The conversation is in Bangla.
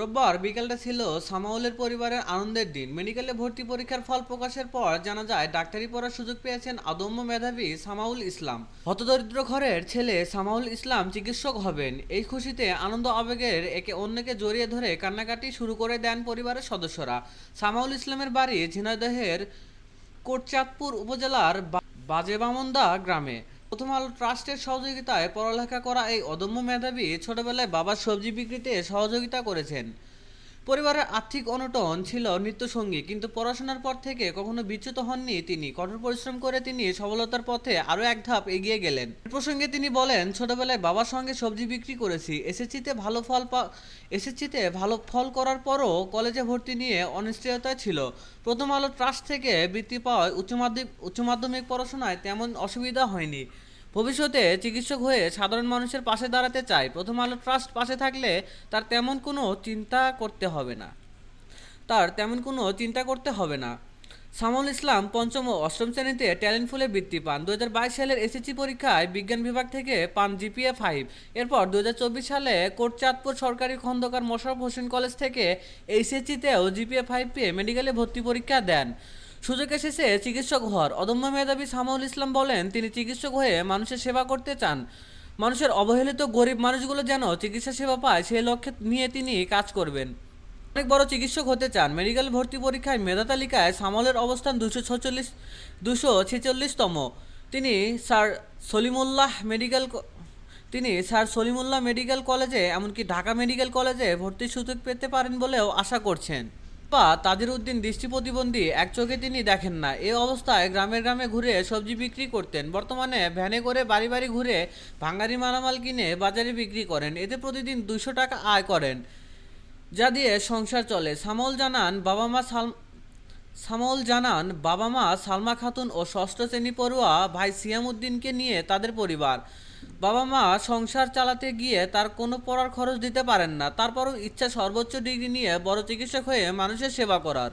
রোববার বিকালটা ছিল সামাউলের পরিবারের আনন্দের দিন। মেডিকেলে ভর্তি পরীক্ষার ফল প্রকাশের পর জানা যায়, ডাক্তারি পড়ার সুযোগ পেয়েছেন আদম্য মেধাবী সামাউল ইসলাম। হতদরিদ্র ঘরের ছেলে সামাউল ইসলাম চিকিৎসক হবেন। এই খুশিতে আনন্দ আবেগের একে অন্যকে জড়িয়ে ধরে কান্নাকাটি শুরু করে দেন পরিবারের সদস্যরা। সামাউল ইসলামের বাড়ি ঝিনাইদহের কোটচাঁদপুর উপজেলার বাজেবামন্দা গ্রামে। প্রথম আলো ট্রাস্টের সহযোগিতায় পড়ালেখা করা এই অদম্য মেধাবী ছোটবেলায় বাবার সবজি বিক্রিতে সহযোগিতা করেছেন। পরিবারের আর্থিক অনটন ছিল নিত্যসঙ্গী, কিন্তু পড়াশোনার পর থেকে কখনো বিচ্যুত হননি তিনি। কঠোর পরিশ্রম করে তিনি সফলতার পথে আরও এক ধাপ এগিয়ে গেলেন। প্রসঙ্গে তিনি বলেন, ছোটবেলায় বাবার সঙ্গে সবজি বিক্রি করেছি। এসএসসিতে ভালো ফল পা, এসএসসিতে ভালো ফল করার পরও কলেজে ভর্তি নিয়ে অনিশ্চয়তা ছিল। প্রথম আলো ট্রাস্ট থেকে বৃত্তি পাওয়ায় উচ্চ মাধ্যমিক উচ্চ মাধ্যমিক পড়াশোনায় তেমন অসুবিধা হয়নি। ভবিষ্যতে চিকিৎসক হয়ে সাধারণ মানুষের পাশে দাঁড়াতে চাই প্রথম আলো ট্রাস্ট পাশে থাকলে তার তেমন কোনো চিন্তা করতে হবে না। তার তেমন কোনো চিন্তা করতে হবে না। সামল ইসলাম পঞ্চম ও অষ্টম শ্রেণীতে ট্যালেন্ট ফুলে বৃত্তি পান। দুই হাজার বাইশ সালের এসএসসি পরীক্ষায় বিজ্ঞান বিভাগ থেকে পান জিপিএ ফাইভ। এরপর দুই হাজার চব্বিশ সালে কোটচাঁদপুর সরকারি খন্দকার মোশারফ হোসেন কলেজ থেকে এইচএসসিতেও জিপিএ ফাইভ পেয়ে মেডিকেলে ভর্তি পরীক্ষা দেন। সুযোগ এসেছে চিকিৎসক হওয়ার। অদম্য মেধাবী সামাউল ইসলাম বলেন, তিনি চিকিৎসক হয়ে মানুষের সেবা করতে চান। মানুষের অবহেলিত গরিব মানুষগুলো যেন চিকিৎসা সেবা পায় সেই লক্ষ্যে নিয়ে তিনি কাজ করবেন। অনেক বড় চিকিৎসক হতে চান। মেডিকেল ভর্তি পরীক্ষায় মেধা তালিকায় সামলের অবস্থান দুশো ছচল্লিশ, দুশো ছেচল্লিশতম। তিনি স্যার সলিমুল্লাহ মেডিকেল তিনি স্যার সলিমুল্লাহ মেডিকেল কলেজে, এমনকি ঢাকা মেডিকেল কলেজে ভর্তির সুযোগ পেতে পারেন বলেও আশা করছেন। বা তাদের উদ্দিন দৃষ্টি প্রতিবন্ধী, এক চোখে তিনি দেখেন না। এ অবস্থায় গ্রামে গ্রামে ঘুরে সবজি বিক্রি করতেন। বর্তমানে ভ্যানে করে বাড়ি বাড়ি ঘুরে ভাঙ্গারি মালামাল কিনে বাজারে বিক্রি করেন। এতে প্রতিদিন দুশো টাকা আয় করেন, যা দিয়ে সংসার চলে। সামল জানান, বাবা মা সাল সামল জানান বাবা মা সালমা খাতুন ও ষষ্ঠ শ্রেণি পড়ুয়া ভাই সিয়াম উদ্দিনকে নিয়ে তাদের পরিবার। বাবা মা সংসার চালাতে গিয়ে তার কোনো পড়ার খরচ দিতে পারেন না, তারপরও ইচ্ছা সর্বোচ্চ ডিগ্রি নিয়ে বড় চিকিৎসক হয়ে মানুষের সেবা করার।